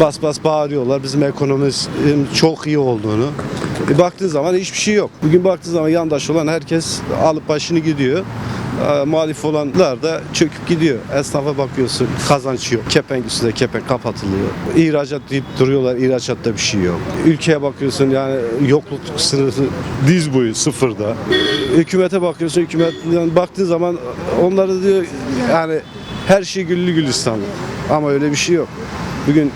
bas bas bağırıyorlar bizim ekonomimiz çok iyi olduğunu. E baktığın zaman hiçbir şey yok. Bugün baktığın zaman yandaş olan herkes alıp başını gidiyor. E, muhalif olanlar da çöküp gidiyor. Esnafa bakıyorsun kazanç yok. Kepenk üstüne kepenk kapatılıyor. İhracat deyip duruyorlar. İhracatta bir şey yok. Ülkeye bakıyorsun yani yokluk sınırı diz boyu sıfırda. Hükümete bakıyorsun hükümetten baktığın zaman onları diyor yani her şey güllü gülistanlı. Ama öyle bir şey yok. Bugün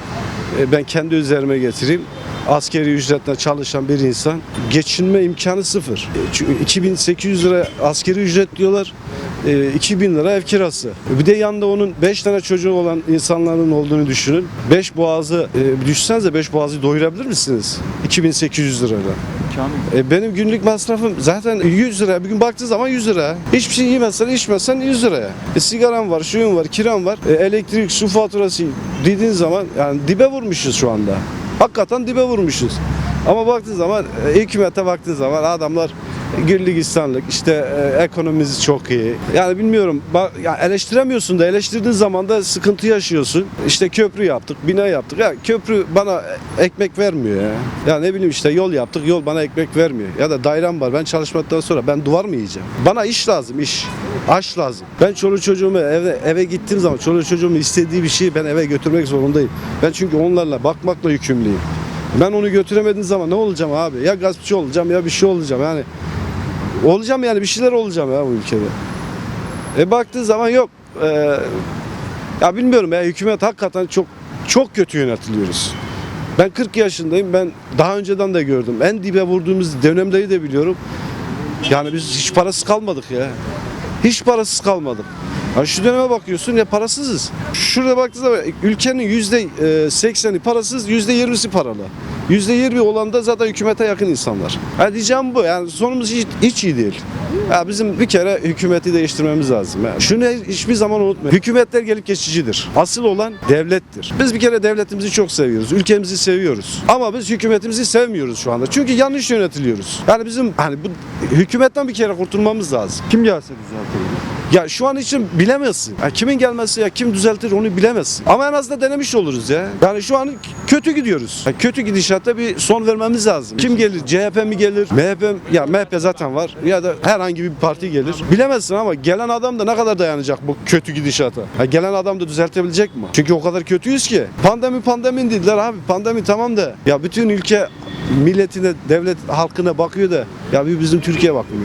ben kendi üzerime getireyim. Askeri ücretle çalışan bir insan geçinme imkanı sıfır. E, Çünkü 2800 lira askeri ücret diyorlar. e, 2000 lira ev kirası. Bir de yanında onun 5 tane çocuğu olan insanların olduğunu düşünün. 5 boğazı e, düşünsenize 5 boğazı doyurabilir misiniz? 2800 lirayla. E, benim günlük masrafım zaten 100 lira. Bir gün baktığı zaman 100 lira. Hiçbir şey yemezsen içmezsen 100 liraya. E, sigaram var, şuyum var, kiram var. E, elektrik, su faturası dediğin zaman yani dibe vurmuşuz şu anda. Hakikaten dibe vurmuşuz. Ama baktığın zaman e, hükümete baktığın zaman adamlar güllük insanlık işte e, ekonomimiz çok iyi. Yani bilmiyorum bak, ya eleştiremiyorsun da eleştirdiğin zaman da sıkıntı yaşıyorsun. İşte köprü yaptık, bina yaptık. Ya köprü bana ekmek vermiyor ya. Ya ne bileyim işte yol yaptık, yol bana ekmek vermiyor. Ya da dairem var. Ben çalışmadıktan sonra ben duvar mı yiyeceğim? Bana iş lazım, iş. Aş lazım. Ben çoluk çocuğumu eve, eve gittiğim zaman çoluk çocuğumun istediği bir şeyi ben eve götürmek zorundayım. Ben çünkü onlarla bakmakla yükümlüyüm. Ben onu götüremediğim zaman ne olacağım abi? Ya gaspçı olacağım ya bir şey olacağım yani. Olacağım yani bir şeyler olacağım ya bu ülkede. E baktığı zaman yok. Ee, ya bilmiyorum ya hükümet hakikaten çok çok kötü yönetiliyoruz. Ben 40 yaşındayım. Ben daha önceden de gördüm. En dibe vurduğumuz dönemdeyi de biliyorum. Yani biz hiç parasız kalmadık ya. Hiç parasız kalmadık. Yani şu döneme bakıyorsun ya parasızız. Şurada baktığınız zaman ülkenin yüzde e, sekseni parasız, yüzde yirmisi paralı. Yüzde yirmi olan da zaten hükümete yakın insanlar. Yani diyeceğim bu. Yani sonumuz hiç, hiç iyi değil. Ya bizim bir kere hükümeti değiştirmemiz lazım. Ya. Şunu hiçbir zaman unutmayın. Hükümetler gelip geçicidir. Asıl olan devlettir. Biz bir kere devletimizi çok seviyoruz. Ülkemizi seviyoruz. Ama biz hükümetimizi sevmiyoruz şu anda. Çünkü yanlış yönetiliyoruz. Yani bizim hani bu hükümetten bir kere kurtulmamız lazım. Kim gelse düzeltir. Ya şu an için bilemezsin. Ya kimin gelmesi ya kim düzeltir onu bilemezsin. Ama en azından denemiş oluruz ya. Yani şu an kötü gidiyoruz. Ya kötü gidişata bir son vermemiz lazım. Kim gelir? CHP mi gelir? MHP mi? Ya MHP zaten var. Ya da herhangi bir parti gelir. Bilemezsin ama gelen adam da ne kadar dayanacak bu kötü gidişata? Ha, gelen adam da düzeltebilecek mi? Çünkü o kadar kötüyüz ki. Pandemi pandemi dediler abi. Pandemi tamam da. Ya bütün ülke milletine, devlet halkına bakıyor da ya bir bizim Türkiye bakmıyor.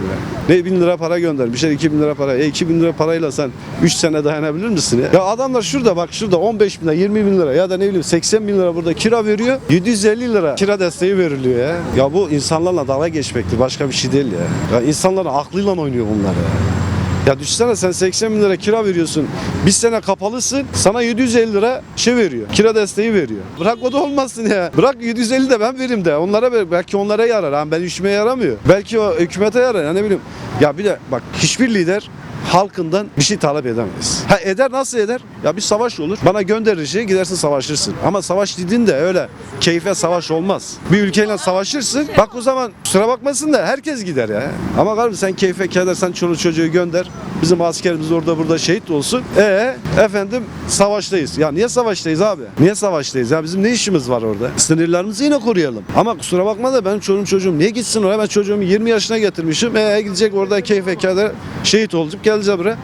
Ne bin lira para gönder, bir şey iki bin lira para. E iki bin lira parayla sen 3 sene dayanabilir misin ya? Ya adamlar şurada bak şurada 15 bin lira, 20 bin lira ya da ne bileyim 80 bin lira burada kira veriyor. 750 lira kira desteği veriliyor ya. Ya bu insanlarla dalga geçmektir. Başka bir şey değil ya. Ya insanların aklıyla oynuyor bunlar ya. Ya düşünsene sen 80 bin lira kira veriyorsun. Bir sene kapalısın. Sana 750 lira şey veriyor. Kira desteği veriyor. Bırak o da olmasın ya. Bırak 750 de ben vereyim de. Onlara ver. Belki onlara yarar. Ha, ben işime yaramıyor. Belki o hükümete yarar. Ya ne bileyim. Ya bir de bak hiçbir lider halkından bir şey talep edemez. Ha eder nasıl eder? Ya bir savaş olur. Bana gönderir şey gidersin savaşırsın. Ama savaş dediğin de öyle keyfe savaş olmaz. Bir ülkeyle savaşırsın. Bak o zaman kusura bakmasın da herkes gider ya. Ama kardeşim sen keyfe keder sen çoluk çocuğu gönder. Bizim askerimiz orada burada şehit olsun. E efendim savaştayız. Ya niye savaştayız abi? Niye savaştayız? Ya bizim ne işimiz var orada? Sınırlarımızı yine koruyalım. Ama kusura bakma da benim çoluğum çocuğum niye gitsin oraya? Ben çocuğumu 20 yaşına getirmişim. E gidecek orada keyfe keder şehit olacak geleceğim buraya.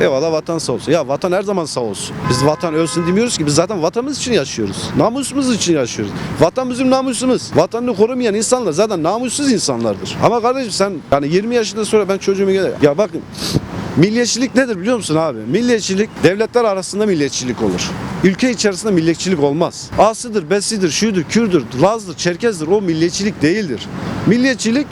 Eyvallah vatan sağ olsun. Ya vatan her zaman sağ olsun. Biz vatan ölsün demiyoruz ki. Biz zaten vatanımız için yaşıyoruz. Namusumuz için yaşıyoruz. Vatan bizim namusumuz. Vatanını korumayan insanlar zaten namussuz insanlardır. Ama kardeşim sen yani 20 yaşında sonra ben çocuğumu gel. Ya bakın Milliyetçilik nedir biliyor musun abi? Milliyetçilik devletler arasında milliyetçilik olur. Ülke içerisinde milliyetçilik olmaz. Asıdır, Besidir, şudur, Kürdür, Lazdır, Çerkezdir o milliyetçilik değildir. Milliyetçilik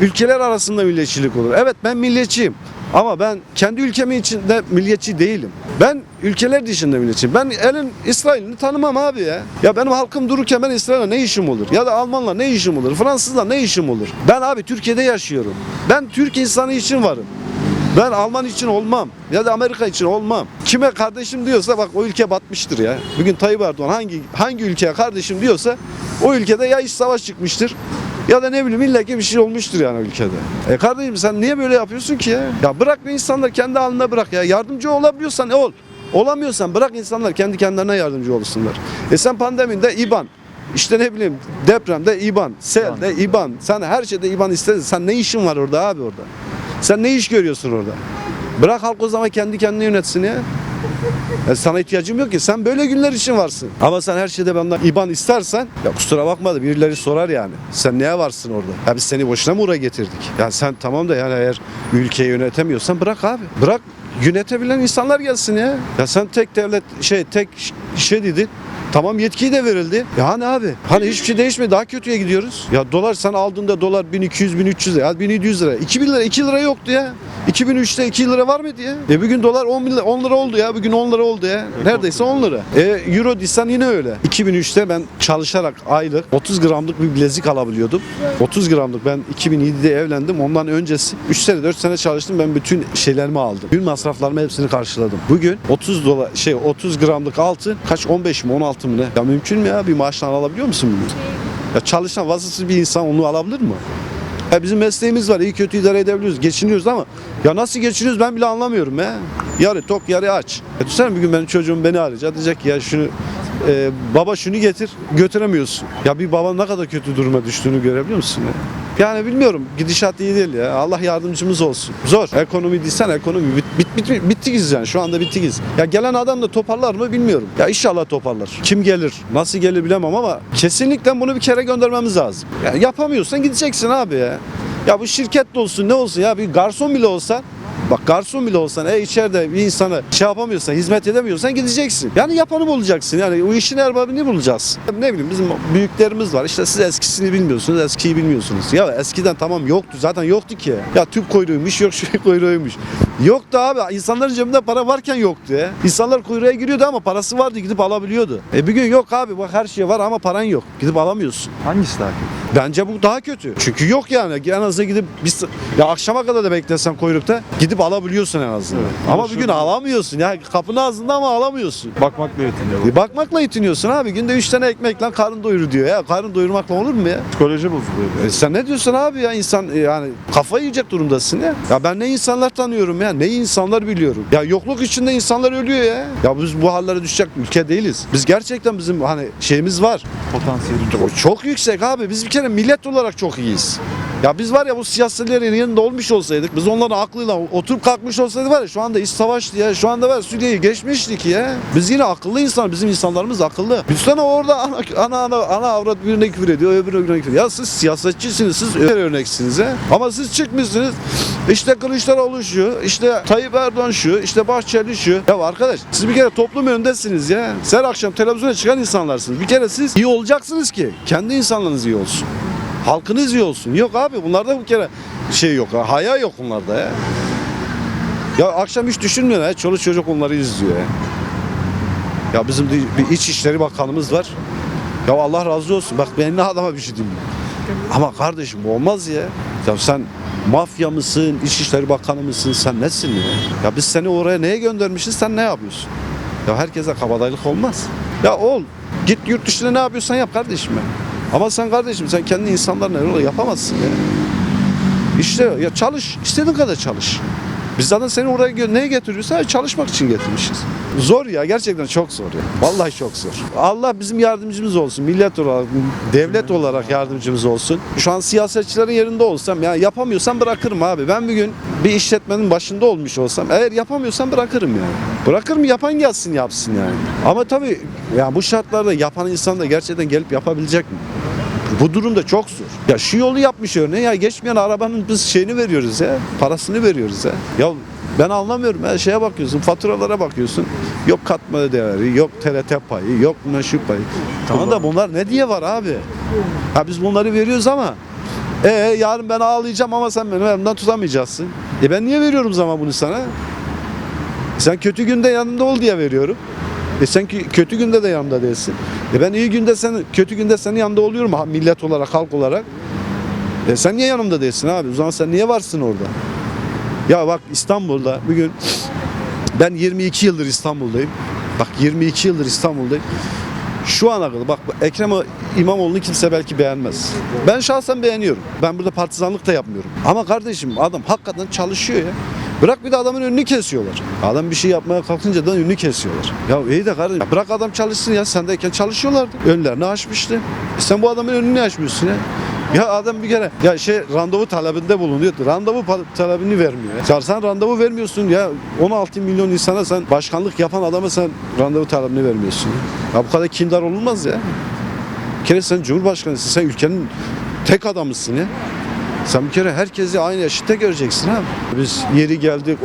ülkeler arasında milliyetçilik olur. Evet ben milliyetçiyim. Ama ben kendi ülkemin içinde milliyetçi değilim. Ben ülkeler dışında milliyetçiyim. Ben elin İsrail'ini tanımam abi ya. Ya benim halkım dururken ben İsrail'le ne işim olur? Ya da Almanla ne işim olur? Fransızla ne işim olur? Ben abi Türkiye'de yaşıyorum. Ben Türk insanı için varım. Ben Alman için olmam ya da Amerika için olmam. Kime kardeşim diyorsa bak o ülke batmıştır ya. Bugün Tayyip Erdoğan hangi hangi ülkeye kardeşim diyorsa o ülkede ya iç savaş çıkmıştır ya da ne bileyim illa ki bir şey olmuştur yani ülkede. E kardeşim sen niye böyle yapıyorsun ki ya? Ya bırak bir insanlar kendi haline bırak ya. Yardımcı olabiliyorsan ol. Olamıyorsan bırak insanlar kendi kendilerine yardımcı olsunlar. E sen pandemide İBAN, işte ne bileyim depremde İBAN, selde İBAN, sen her şeyde İBAN istedin. Sen ne işin var orada abi orada? Sen ne iş görüyorsun orada? Bırak halk o zaman kendi kendini yönetsin ya. Ya sana ihtiyacım yok ki. Sen böyle günler için varsın. Ama sen her şeyde benden IBAN istersen ya kusura bakma da birileri sorar yani. Sen neye varsın orada? Ya biz seni boşuna mı oraya getirdik? Ya sen tamam da yani eğer ülkeyi yönetemiyorsan bırak abi. Bırak yönetebilen insanlar gelsin ya. Ya sen tek devlet şey tek şey dedin. Tamam yetkiyi de verildi. Ya hani abi? Hani hiçbir şey değişmedi. Daha kötüye gidiyoruz. Ya dolar sen aldığında dolar 1200 1300 lira. Ya 1700 lira. 2000 lira 2 lira yoktu ya. 2003'te 2 lira var mıydı ya? E bugün dolar 10, bin lira, 10 lira oldu ya. Bugün 10 lira oldu ya. Neredeyse 10 lira. E euro desen yine öyle. 2003'te ben çalışarak aylık 30 gramlık bir bilezik alabiliyordum. 30 gramlık ben 2007'de evlendim. Ondan öncesi 3 sene 4 sene çalıştım. Ben bütün şeylerimi aldım. Gün masraflarımı hepsini karşıladım. Bugün 30 dolar şey 30 gramlık altın kaç 15 mi 16 mı ne? Ya mümkün mü ya? Bir maaştan alabiliyor musun bunu? Ya çalışan vasıfsız bir insan onu alabilir mi? Ya bizim mesleğimiz var. iyi kötü idare edebiliyoruz. Geçiniyoruz ama ya nasıl geçiniyoruz ben bile anlamıyorum ya. Yarı tok yarı aç. Ya düşünsene bir gün benim çocuğum beni arayacak. Diyecek ki ya şunu e, baba şunu getir götüremiyorsun. Ya bir baba ne kadar kötü duruma düştüğünü görebiliyor musun? Ya? Yani bilmiyorum gidişat iyi değil ya. Allah yardımcımız olsun. Zor. Ekonomi değilsen ekonomi bit, bit, bit, bittikiz yani. Şu anda bittikiz. Ya gelen adam da toparlar mı bilmiyorum. Ya inşallah toparlar. Kim gelir, nasıl gelir bilemem ama kesinlikle bunu bir kere göndermemiz lazım. Ya yapamıyorsan gideceksin abi ya. Ya bu şirket de olsun ne olsun ya bir garson bile olsan Bak garson bile olsan e içeride bir insana şey yapamıyorsan, hizmet edemiyorsan gideceksin. Yani yapanı bulacaksın. Yani o işin erbabını bulacaksın. Ne bileyim bizim büyüklerimiz var. İşte siz eskisini bilmiyorsunuz, eskiyi bilmiyorsunuz. Ya eskiden tamam yoktu. Zaten yoktu ki. Ya tüp kuyruğuymuş, yok şey kuyruğuymuş. Yoktu abi. İnsanların cebinde para varken yoktu ya. İnsanlar kuyruğa giriyordu ama parası vardı gidip alabiliyordu. E bir gün yok abi. Bak her şey var ama paran yok. Gidip alamıyorsun. Hangisi daha kötü? Bence bu daha kötü. Çünkü yok yani. En azından gidip bir, s- ya akşama kadar da beklesen kuyrukta gidip alabiliyorsun en azından. Evet. Ama Ulaşım- bugün alamıyorsun. Ya kapının ağzında ama alamıyorsun. Bakmakla yetiniyor. E bakmakla yetiniyorsun abi. Günde 3 tane ekmekle karın doyuru diyor ya. Karın doyurmakla olur mu ya? Psikoloji bozuluyor. E sen ne diyorsun abi ya insan e, yani kafayı yiyecek durumdasın ya. Ya ben ne insanlar tanıyorum ya. Ne insanlar biliyorum. Ya yokluk içinde insanlar ölüyor ya. Ya biz bu hallere düşecek ülke değiliz. Biz gerçekten bizim hani şeyimiz var. Potansiyeli O çok yüksek abi. Biz bir kere millet olarak çok iyiyiz. Ya biz var ya bu siyasilerin yanında olmuş olsaydık, biz onların aklıyla oturup kalkmış olsaydık var ya şu anda iç savaştı ya, şu anda var Suriye'yi geçmiştik ya. Biz yine akıllı insan, bizim insanlarımız akıllı. Biz sana orada ana, ana, ana, ana avrat birine küfür ediyor, öbürüne küfür ediyor. Ya siz siyasetçisiniz, siz örneksiniz ha. Ama siz çıkmışsınız, işte Kılıçdaroğlu şu, işte Tayyip Erdoğan şu, işte Bahçeli şu. Ya arkadaş siz bir kere toplum önündesiniz ya. Sen akşam televizyona çıkan insanlarsınız. Bir kere siz iyi olacaksınız ki kendi insanlarınız iyi olsun. Halkınız iyi olsun. Yok abi bunlarda bir kere şey yok. ha, Haya yok bunlarda ya. Ya akşam hiç düşünmüyor ya. Çoluk çocuk onları izliyor ya. Ya bizim de bir İçişleri Bakanımız var. Ya Allah razı olsun. Bak ben ne adama bir şey diyeyim. Ama kardeşim olmaz ya. Ya sen mafya mısın, İçişleri Bakanı mısın, sen nesin ya? Ya biz seni oraya neye göndermişiz, sen ne yapıyorsun? Ya herkese kabadayılık olmaz. Ya ol, git yurt dışında ne yapıyorsan yap kardeşim ya. Ama sen kardeşim sen kendi insanlarla öyle yapamazsın ya. İşte ya çalış, istediğin kadar çalış. Biz zaten seni oraya neye getiriyoruz? Sadece çalışmak için getirmişiz. Zor ya gerçekten çok zor ya. Vallahi çok zor. Allah bizim yardımcımız olsun. Millet olarak, devlet olarak yardımcımız olsun. Şu an siyasetçilerin yerinde olsam ya yapamıyorsam bırakırım abi. Ben bir gün bir işletmenin başında olmuş olsam eğer yapamıyorsam bırakırım yani. Bırakırım yapan gelsin yapsın yani. Ama tabii ya bu şartlarda yapan insan da gerçekten gelip yapabilecek mi? Bu durumda çok zor. Ya şu yolu yapmış örneğin ya geçmeyen arabanın biz şeyini veriyoruz ya. Parasını veriyoruz ya. Ya ben anlamıyorum. Her şeye bakıyorsun, faturalara bakıyorsun. Yok katma değeri, yok TRT payı, yok meşhur payı. Tamam da bunlar ne diye var abi? Ha biz bunları veriyoruz ama e yarın ben ağlayacağım ama sen benim elimden tutamayacaksın. E ben niye veriyorum zaman bunu sana? Sen kötü günde yanımda ol diye veriyorum. E sen kötü günde de yanımda değilsin. E ben iyi günde sen kötü günde senin yanında oluyorum ha, millet olarak, halk olarak. E sen niye yanımda değilsin abi? O zaman sen niye varsın orada? Ya bak İstanbul'da bugün ben 22 yıldır İstanbul'dayım. Bak 22 yıldır İstanbul'dayım. Şu ana kadar bak Ekrem İmamoğlu'nu kimse belki beğenmez. Ben şahsen beğeniyorum. Ben burada partizanlık da yapmıyorum. Ama kardeşim adam hakikaten çalışıyor ya. Bırak bir de adamın önünü kesiyorlar. Adam bir şey yapmaya kalkınca da önünü kesiyorlar. Ya iyi de kardeşim bırak adam çalışsın ya sendeyken çalışıyorlardı. Önlerini açmıştı. E sen bu adamın önünü açmıyorsun ya. Ya adam bir kere ya şey randevu talebinde bulunuyor. Randevu talebini vermiyor. Ya sen randevu vermiyorsun ya 16 milyon insana sen başkanlık yapan adama sen randevu talebini vermiyorsun. Ya bu kadar kindar olunmaz ya. Bir kere sen cumhurbaşkanısın. Sen ülkenin tek adamısın ya. Sen bir kere herkesi aynı eşitte göreceksin ha. Biz yeri geldik.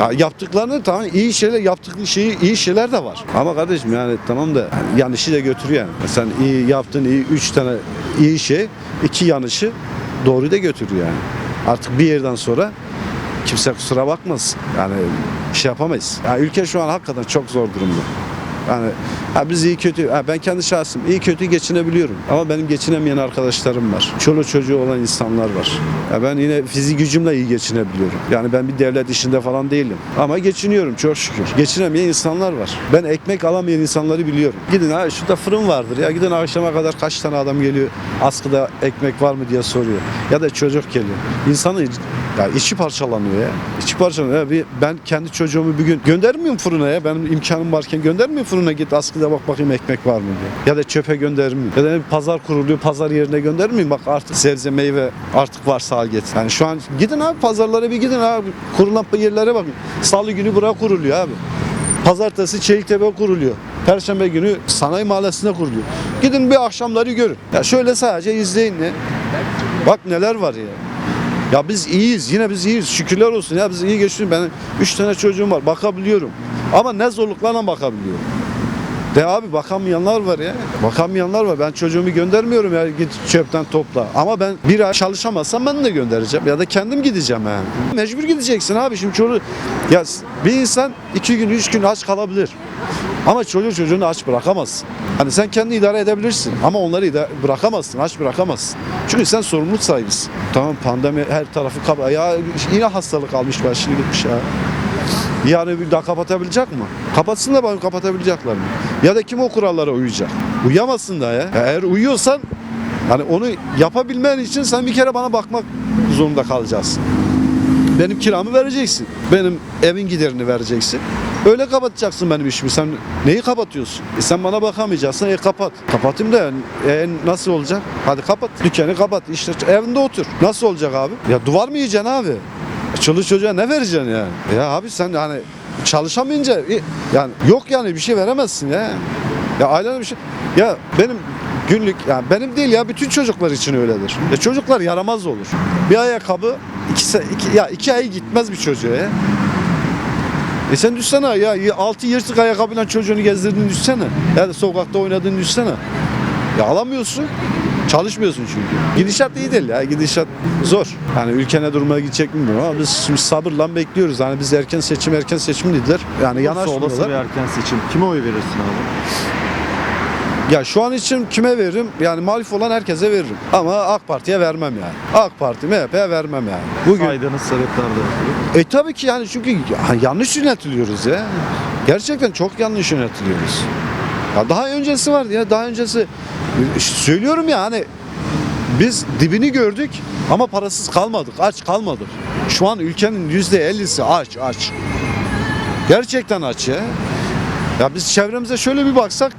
Ya yaptıklarını tamam iyi şeyler yaptıkları şeyi iyi şeyler de var. Ama kardeşim yani tamam da yanlışı da götürüyor yani. Sen iyi yaptın iyi üç tane iyi şey iki yanlışı doğru da götürüyor yani. Artık bir yerden sonra kimse kusura bakmasın. Yani bir şey yapamayız. Yani ülke şu an hakikaten çok zor durumda. Yani ha biz iyi kötü, ha ben kendi şahsım iyi kötü geçinebiliyorum. Ama benim geçinemeyen arkadaşlarım var. Çoluğu çocuğu olan insanlar var. Ya ben yine fizik gücümle iyi geçinebiliyorum. Yani ben bir devlet işinde falan değilim. Ama geçiniyorum çok şükür. Geçinemeyen insanlar var. Ben ekmek alamayan insanları biliyorum. Gidin ha şurada fırın vardır ya. Gidin akşama kadar kaç tane adam geliyor. Askıda ekmek var mı diye soruyor. Ya da çocuk geliyor. İnsanın ya içi parçalanıyor ya. İçi parçalanıyor. Ya bir, ben kendi çocuğumu bir gün göndermiyorum fırına ya. Benim imkanım varken göndermiyorum fırına git askıda bak bakayım ekmek var mı diye. Ya da çöpe göndermiyorum. Ya da bir pazar kuruluyor pazar yerine göndermeyeyim. Bak artık sebze meyve artık varsa al get. Yani şu an gidin abi pazarlara bir gidin abi. Kurulan yerlere bakın. Salı günü bura kuruluyor abi. Pazartesi Çeliktepe kuruluyor. Perşembe günü sanayi mahallesinde kuruluyor. Gidin bir akşamları görün. Ya şöyle sadece izleyin ne. Bak neler var ya. Ya biz iyiyiz. Yine biz iyiyiz. Şükürler olsun. Ya biz iyi geçiyoruz. Benim 3 tane çocuğum var. Bakabiliyorum. Ama ne zorluklarla bakabiliyorum. De abi bakamayanlar var ya. Bakamayanlar var. Ben çocuğumu göndermiyorum ya git çöpten topla. Ama ben bir ay çalışamazsam ben de göndereceğim. Ya da kendim gideceğim yani. Mecbur gideceksin abi. Şimdi çocuğu... Ya bir insan iki gün, üç gün aç kalabilir. Ama çocuğu çocuğunu aç bırakamazsın. Hani sen kendini idare edebilirsin ama onları idare bırakamazsın, aç bırakamazsın. Çünkü sen sorumluluk sahibisin. Tamam pandemi her tarafı kaba. Ya yine hastalık almış başını gitmiş ya. Yani bir daha kapatabilecek mi? Kapatsın da bakayım kapatabilecekler mi? Ya da kim o kurallara uyacak? Uyamazsın da ya. Ya Eğer uyuyorsan hani onu yapabilmen için sen bir kere bana bakmak zorunda kalacaksın. Benim kiramı vereceksin. Benim evin giderini vereceksin. Öyle kapatacaksın benim işimi. Sen neyi kapatıyorsun? E sen bana bakamayacaksın. E kapat. Kapatayım da e, nasıl olacak? Hadi kapat. Dükkanı kapat. İşte evinde otur. Nasıl olacak abi? Ya duvar mı yiyeceksin abi? E, Çoluk çocuğa ne vereceksin yani? Ya abi sen hani çalışamayınca yani yok yani bir şey veremezsin ya. Ya ailene bir şey. Ya benim günlük yani benim değil ya bütün çocuklar için öyledir. Ya çocuklar yaramaz olur. Bir ayakkabı iki, iki ya iki ay gitmez bir çocuğa ya. E sen düşsene ya altı yırtık ayakkabıyla çocuğunu gezdirdiğini düşsene. Ya da sokakta oynadığını düşsene. Ya alamıyorsun. Çalışmıyorsun çünkü. Gidişat iyi değil ya. Gidişat zor. Yani ülke ne duruma gidecek bilmiyorum ama biz şimdi sabırla bekliyoruz. Yani biz erken seçim erken seçim dediler. Yani Olursa olası bir yanaşmıyorlar. erken seçim. Kime oy verirsin abi? Ya şu an için kime veririm? Yani muhalif olan herkese veririm. Ama AK Parti'ye vermem yani. AK Parti, MHP'ye vermem yani. Bugün Saydığınız sebepler de. E tabii ki yani çünkü ya- yanlış yönetiliyoruz ya. Gerçekten çok yanlış yönetiliyoruz. Ya daha öncesi vardı ya daha öncesi e, söylüyorum ya hani biz dibini gördük ama parasız kalmadık, aç kalmadık. Şu an ülkenin yüzde ellisi aç, aç. Gerçekten aç ya. Ya biz çevremize şöyle bir baksak,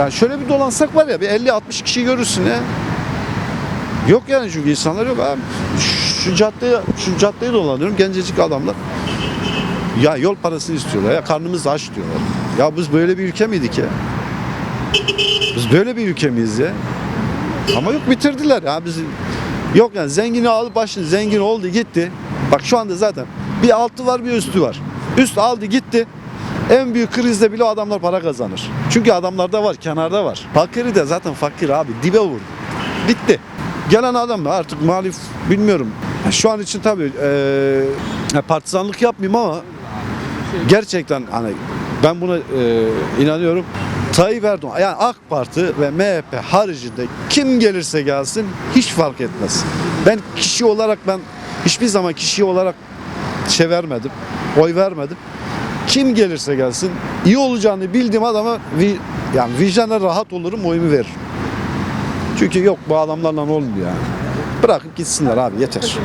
yani şöyle bir dolansak var ya bir 50-60 kişi görürsün ya. Yok yani çünkü insanlar yok abi. Şu caddeye, şu caddeye dolanıyorum gencecik adamlar. Ya yol parasını istiyorlar ya karnımız aç diyorlar. Ya biz böyle bir ülke miydik ya? Biz böyle bir ülke miyiz ya? Ama yok bitirdiler ya biz. Yok yani zengini alıp başını zengin oldu gitti. Bak şu anda zaten bir altı var bir üstü var. Üst aldı gitti. En büyük krizde bile adamlar para kazanır. Çünkü adamlarda var, kenarda var. Fakiri de zaten fakir abi dibe vurdu. Bitti. Gelen adam da artık muhalif bilmiyorum. Şu an için tabii eee partizanlık yapmayayım ama gerçekten hani ben buna eee, inanıyorum. Tayyip Erdoğan yani AK Parti ve MHP haricinde kim gelirse gelsin hiç fark etmez. Ben kişi olarak ben hiçbir zaman kişi olarak şey vermedim. Oy vermedim. Kim gelirse gelsin iyi olacağını bildiğim adama yani vicdanla rahat olurum oyumu veririm. Çünkü yok bu adamlarla olmuyor yani. Bırakıp gitsinler abi yeter.